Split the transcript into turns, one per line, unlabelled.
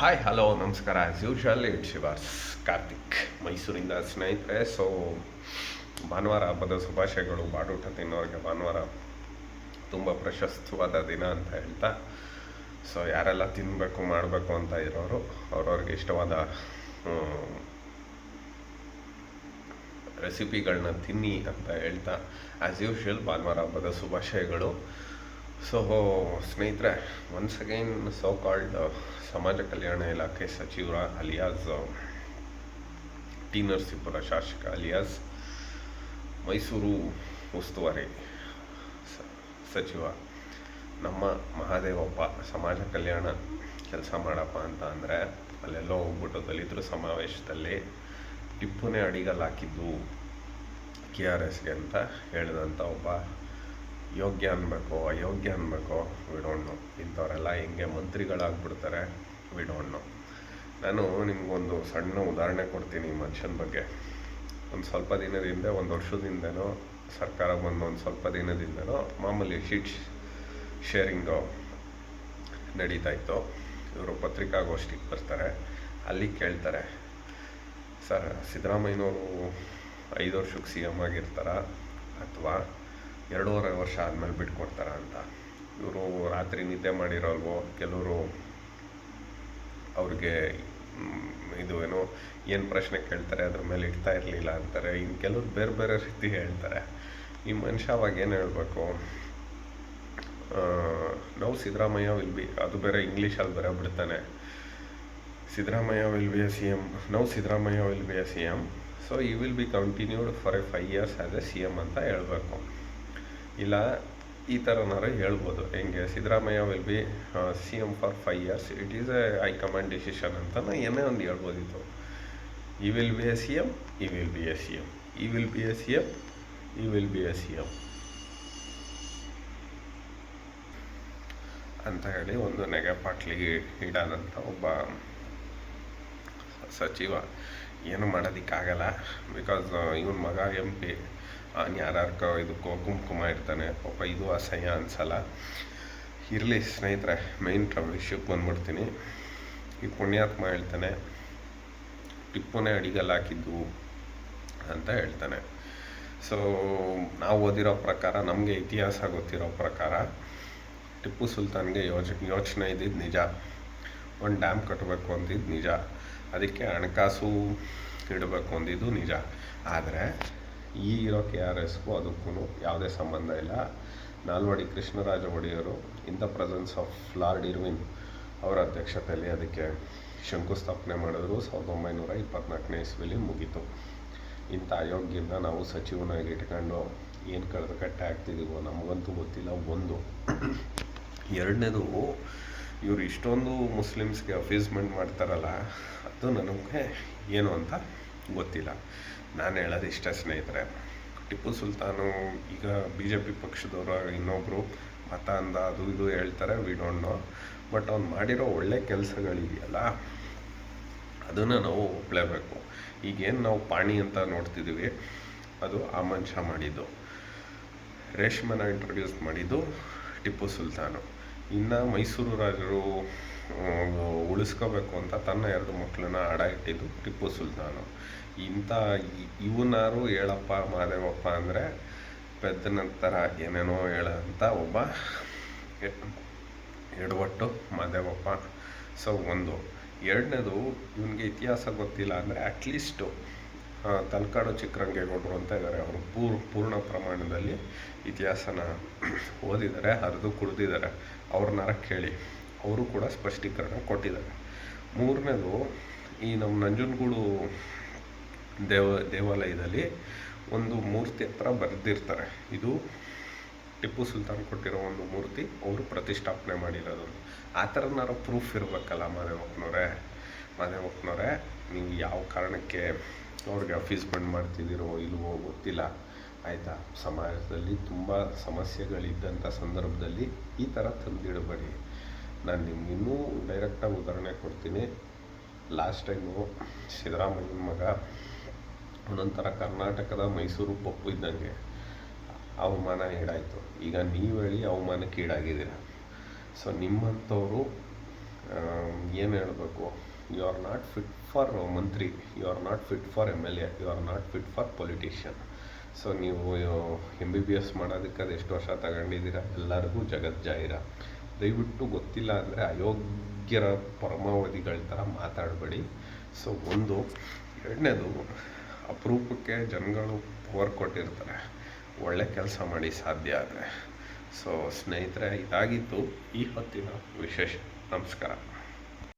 Hi hello ನಮಸ್ಕಾರ. As usual it Shivas Karthik ಮೈಸೂರಿಂದ ಸ್ನೇಹಿತರೆ. ಸೊ ಭಾನುವಾರ ಹಬ್ಬದ ಶುಭಾಶಯಗಳು. ಬಾಡೂಟ ತಿನ್ನೋರಿಗೆ ಭಾನುವಾರ ತುಂಬ ಪ್ರಶಸ್ತವಾದ ದಿನ ಅಂತ ಹೇಳ್ತಾ ಸೊ ಯಾರೆಲ್ಲ ತಿನ್ನಬೇಕು ಮಾಡಬೇಕು ಅಂತ ಇರೋರು, ಅವ್ರವ್ರಿಗೆ ಇಷ್ಟವಾದ ರೆಸಿಪಿಗಳನ್ನ ತಿನ್ನಿ ಅಂತ ಹೇಳ್ತಾ ಆ್ಯಸ್ ಯೂಶ್ವಲ್ ಭಾನುವಾರ ಹಬ್ಬದ ಶುಭಾಶಯಗಳು. ಸೊ ಸ್ನೇಹಿತರೆ ಒನ್ಸ್ ಅಗೈನ್ ಸೋ ಕಾಲ್ಡ್ ಸಮಾಜ ಕಲ್ಯಾಣ ಇಲಾಖೆ ಸಚಿವರ ಅಲಿಯಾಸ್ ಟಿ ನರಸೀಪುರ ಶಾಸಕ ಅಲಿಯಾಸ್, ಮೈಸೂರು ಉಸ್ತುವಾರಿ ಸಚಿವ, ನಮ್ಮ ಮಹಾದೇವಪ್ಪ, ಸಮಾಜ ಕಲ್ಯಾಣ ಕೆಲಸ ಮಾಡಪ್ಪ ಅಂತ ಅಂದರೆ, ಅಲ್ಲೆಲ್ಲೋ ಹೋಗ್ಬಿಟ್ಟು ದಲಿತರ ಸಮಾವೇಶದಲ್ಲಿ ಟಿಪ್ಪುನೇ ಅಡಿಗಲ್ಲಿ ಹಾಕಿದ್ದು ಕೆ ಆರ್ ಎಸ್ಗೆ ಅಂತ ಹೇಳಿದಂಥ ಒಬ್ಬ ಯೋಗ್ಯ ಅನ್ಬೇಕು, ಅಯೋಗ್ಯ ಅನ್ಬೇಕು, ವಿಡೋಣ್ಣು. ಇಂಥವರೆಲ್ಲ ಹೆಂಗೆ ಮಂತ್ರಿಗಳಾಗ್ಬಿಡ್ತಾರೆ, ವಿಡೋಣ್ಣು. ನಾನು ನಿಮಗೊಂದು ಸಣ್ಣ ಉದಾಹರಣೆ ಕೊಡ್ತೀನಿ ಮನುಷ್ಯನ ಬಗ್ಗೆ. ಒಂದು ಸ್ವಲ್ಪ ದಿನದ ಹಿಂದೆ, ಒಂದು ವರ್ಷದಿಂದನೋ, ಸರ್ಕಾರ ಬಂದು ಒಂದು ಸ್ವಲ್ಪ ದಿನದಿಂದನೋ ಮಾಮೂಲಿ ಶೀಟ್ ಶೇರಿಂಗು ನಡೀತಾ ಇತ್ತು. ಇವರು ಪತ್ರಿಕಾಗೋಷ್ಠಿಗೆ ಬರ್ತಾರೆ, ಅಲ್ಲಿ ಕೇಳ್ತಾರೆ. ಸರ್, ಸಿದ್ದರಾಮಯ್ಯನವರು ಐದು ವರ್ಷಕ್ಕೆ ಸಿ ಎಂ ಆಗಿರ್ತಾರಾ ಅಥವಾ ಎರಡೂವರೆ ವರ್ಷ ಆದಮೇಲೆ ಬಿಟ್ಕೊಡ್ತಾರ ಅಂತ. ಇವರು ರಾತ್ರಿ ನಿದ್ದೆ ಮಾಡಿರೋಲ್ವೋ? ಕೆಲವರು ಅವ್ರಿಗೆ ಇದು ಏನು ಏನು ಪ್ರಶ್ನೆ ಕೇಳ್ತಾರೆ, ಅದ್ರ ಮೇಲೆ ಇಡ್ತಾ ಇರಲಿಲ್ಲ ಅಂತಾರೆ. ಇನ್ನು ಕೆಲವ್ರು ಬೇರೆ ಬೇರೆ ರೀತಿ ಹೇಳ್ತಾರೆ. ಈ ಮನುಷ್ಯ ಅವಾಗ ಏನು ಹೇಳಬೇಕು? ನೌ ಸಿದ್ದರಾಮಯ್ಯ ವಿಲ್ ಬಿ, ಅದು ಬೇರೆ ಇಂಗ್ಲೀಷಲ್ಲಿ ಬೇರೆ ಬಿಡ್ತಾನೆ Siddaramaiah will be a C M now Siddaramaiah will be a C M so he will be continued for a five years as a C M ಅಂತ ಹೇಳಬೇಕು. ಇಲ್ಲ, ಈ ಥರನಾರು ಹೇಳ್ಬೋದು. ಹೆಂಗೆ? Siddaramaiah will be C M for five years it is a high command decision ಅಂತ ನಾನು ಏನೇ ಒಂದು ಹೇಳ್ಬೋದಿತ್ತು. He will be a C M he will be a C M he will be a C M he will be a C M ಅಂತ ಹೇಳಿ ಒಂದು ನೆಗೆ ಪಾಟ್ಲಿಗೆ ಇಡಾದಂಥ ಒಬ್ಬ ಸಚಿವ, ಏನು ಮಾಡೋದಕ್ಕಾಗಲ್ಲ. ಬಿಕಾಸ್ ಇವನ ಮಗ ಎಂ ಪಿ ಅವ್ನು ಯಾರ್ಯಾರ್ಕೋ ಇದಕ್ಕೋ ಕುಂಕುಮ ಇರ್ತಾನೆ ಪಾಪ ಇದು ಅಸಹ್ಯ ಅನ್ಸಲ್ಲ. ಇರಲಿ ಸ್ನೇಹಿತರೆ ಮೈನ್ ವಿಷಯಕ್ಕೆ ಬಂದ್ಬಿಡ್ತೀನಿ. ಈ ಪುಣ್ಯಾತ್ಮ ಹೇಳ್ತಾನೆ, ಟಿಪ್ಪುನೇ ಅಡಿಗಲ್ಲಿ ಹಾಕಿದ್ದು ಅಂತ ಹೇಳ್ತಾನೆ. ಸೊ ನಾವು ಓದಿರೋ ಪ್ರಕಾರ, ನಮಗೆ ಇತಿಹಾಸ ಗೊತ್ತಿರೋ ಪ್ರಕಾರ, ಟಿಪ್ಪು ಸುಲ್ತಾನ್ಗೆ ಯೋಚ ಯೋಚನೆ ಇದ್ದಿದ್ದು ನಿಜ. ಒಂದು ಡ್ಯಾಮ್ ಕಟ್ಟಬೇಕು ಅಂದಿದ್ದು ನಿಜ. ಅದಕ್ಕೆ ಹಣಕಾಸು ಇಡಬೇಕು ಅಂದಿದ್ದು ನಿಜ. ಆದರೆ ಈ ಇರೋ ಕೆ ಆರ್ ಎಸ್ಗೂ ಅದಕ್ಕೂ ಯಾವುದೇ ಸಂಬಂಧ ಇಲ್ಲ. ನಾಲ್ವಡಿ ಕೃಷ್ಣರಾಜ ಒಡೆಯರು in the presence of Lord Irwin ಅವರ ಅಧ್ಯಕ್ಷತೆಯಲ್ಲಿ ಅದಕ್ಕೆ ಶಂಕುಸ್ಥಾಪನೆ ಮಾಡಿದ್ರು. ಸಾವಿರದ ಒಂಬೈನೂರ ಇಪ್ಪತ್ನಾಲ್ಕನೇ ಇಸ್ವಿಲಿ ಮುಗೀತು. ಇಂಥ ಅಯೋಗ್ಯನ ನಾವು ಸಚಿವನಾಗಿ ಇಟ್ಕೊಂಡು ಏನು ಕಳೆದು ಕಟ್ಟೆ ಆಗ್ತಿದ್ದೀವೋ ನಮಗಂತೂ ಗೊತ್ತಿಲ್ಲ. ಒಂದು, ಎರಡನೇದು, ಇವರು ಇಷ್ಟೊಂದು ಮುಸ್ಲಿಮ್ಸ್ಗೆ ಅಫೀಸ್ಮೆಂಟ್ ಮಾಡ್ತಾರಲ್ಲ, ಅದು ನನಗೆ ಏನು ಅಂತ ಗೊತ್ತಿಲ್ಲ. ನಾನು ಹೇಳೋದು ಇಷ್ಟ ಸ್ನೇಹಿತರೆ. ಟಿಪ್ಪು ಸುಲ್ತಾನು ಈಗ ಬಿ ಜೆ ಪಿ ಪಕ್ಷದವರು ಇನ್ನೊಬ್ಬರು ಮತ ಅಂದ ಅದು ಇದು ಹೇಳ್ತಾರೆ ವಿ ಡೋಂಟ್ ನೋ ಬಟ್ ಅವ್ನು ಮಾಡಿರೋ ಒಳ್ಳೆ ಕೆಲಸಗಳಿದೆಯಲ್ಲ ಅದನ್ನು ನಾವು ಒಪ್ಪಲೇಬೇಕು ಈಗೇನು ನಾವು ಪಾಣಿ ಅಂತ ನೋಡ್ತಿದ್ದೀವಿ ಅದು ಆ ಮನುಷ್ಯ ಮಾಡಿದ್ದು. ರೇಷ್ಮನ ಇಂಟ್ರೊಡ್ಯೂಸ್ ಮಾಡಿದ್ದು ಟಿಪ್ಪು ಸುಲ್ತಾನು. ಇನ್ನು ಮೈಸೂರು ರಾಜರು ಉಳಿಸ್ಕೋಬೇಕು ಅಂತ ತನ್ನ ಎರಡು ಮಕ್ಕಳನ್ನ ಅಡ ಇಟ್ಟಿದ್ದು ಟಿಪ್ಪು ಸುಲ್ತಾನು. ಇಂಥ ಇವನಾರು ಹೇಳಪ್ಪ ಮಾದೇವಪ್ಪ ಅಂದರೆ ನಂತರ ಏನೇನೋ ಹೇಳಂತ ಒಬ್ಬ ಎಡವಟ್ಟು ಮಾದೇವಪ್ಪ. ಸೊ ಒಂದು. ಎರಡನೇದು, ಇವನಿಗೆ ಇತಿಹಾಸ ಗೊತ್ತಿಲ್ಲ ಅಂದರೆ ಅಟ್ಲೀಸ್ಟು ತಲಕಾಡು ಚಿಕ್ಕರಂಗೇಗೌಡರು ಅಂತ ಇದ್ದಾರೆ ಅವರು ಪೂರ್, ಪೂರ್ಣ ಪ್ರಮಾಣದಲ್ಲಿ ಇತಿಹಾಸನ ಓದಿದ್ದಾರೆ, ಹರಿದು ಕುಡಿದಿದ್ದಾರೆ. ಅವ್ರನ್ನಾರ ಕೇಳಿ. ಅವರು ಕೂಡ ಸ್ಪಷ್ಟೀಕರಣ ಕೊಟ್ಟಿದ್ದಾರೆ. ಮೂರನೇದು, ಈ ನಮ್ಮ ನಂಜನಗೂಡು ದೇವ, ದೇವಾಲಯದಲ್ಲಿ ಒಂದು ಮೂರ್ತಿ ಹತ್ರ ಬರೆದಿರ್ತಾರೆ. ಇದು ಟಿಪ್ಪು ಸುಲ್ತಾನ್ ಕೊಟ್ಟಿರೋ ಒಂದು ಮೂರ್ತಿ ಅವರು ಪ್ರತಿಷ್ಠಾಪನೆ ಮಾಡಿರೋದು. ಆ ಥರನಾರ ಪ್ರೂಫ್ ಇರಬೇಕಲ್ಲ ಮಾದೇವಪ್ಪನವರೇ ಮಾದೇವಪ್ಪನವರೇ ನೀವು ಯಾವ ಕಾರಣಕ್ಕೆ ಅವ್ರಿಗೆ ಫೀಸ್ ಬಂಡ್ ಮಾಡ್ತಿದ್ದೀರೋ ಇಲ್ವೋ ಗೊತ್ತಿಲ್ಲ. ಆಯಿತಾ? ಸಮಾಜದಲ್ಲಿ ತುಂಬ ಸಮಸ್ಯೆಗಳಿದ್ದಂಥ ಸಂದರ್ಭದಲ್ಲಿ ಈ ಥರ ತಂದಿಡಬೇಡಿ. ನಾನು ನಿಮ್ಗೆ ಇನ್ನೂ ಡೈರೆಕ್ಟಾಗಿ ಉದಾಹರಣೆ ಕೊಡ್ತೀನಿ. ಲಾಸ್ಟ್ ಟೈಮು ಸಿದ್ದರಾಮಯ್ಯನ ಮಗ ಒಂದೊಂಥರ ಕರ್ನಾಟಕದ ಮೈಸೂರು ಪಪ್ಪು ಇದ್ದಂಗೆ. ಅವಮಾನ ಈಡಾಯಿತು. ಈಗ ನೀವು ಹೇಳಿ ಅವಮಾನಕ್ಕೆ ಈಡಾಗಿದ್ದೀರ. ಸೊ ನಿಮ್ಮಂಥವರು ಏನು ಹೇಳಬೇಕು? You are not fit for Mantri. You are not fit for M L A you are not fit for politician so ನೀವು ಎಂ ಬಿ ಬಿ ಎಸ್ ಮಾಡೋದಕ್ಕೆ ಅದು ಎಷ್ಟು ವರ್ಷ ತಗೊಂಡಿದ್ದೀರಾ? ಎಲ್ಲರಿಗೂ ಜಗತ್ ಜಾಹಿರ ದಯವಿಟ್ಟು ಗೊತ್ತಿಲ್ಲ ಅಂದರೆ ಅಯೋಗ್ಯರ ಪರಮಾವಧಿಗಳ ಥರ ಮಾತಾಡಬೇಡಿ. ಸೊ ಒಂದು. ಎರಡನೇದು, ಅಪರೂಪಕ್ಕೆ ಜನಗಳು ಪವರ್ ಕೊಟ್ಟಿರ್ತಾರೆ. ಒಳ್ಳೆ ಕೆಲಸ ಮಾಡಿ ಸಾಧ್ಯ ಆದರೆ. ಸೊ ಸ್ನೇಹಿತರೆ ಇದಾಗಿತ್ತು ಈ ಹೊತ್ತಿನ ವಿಶೇಷ ನಮಸ್ಕಾರ.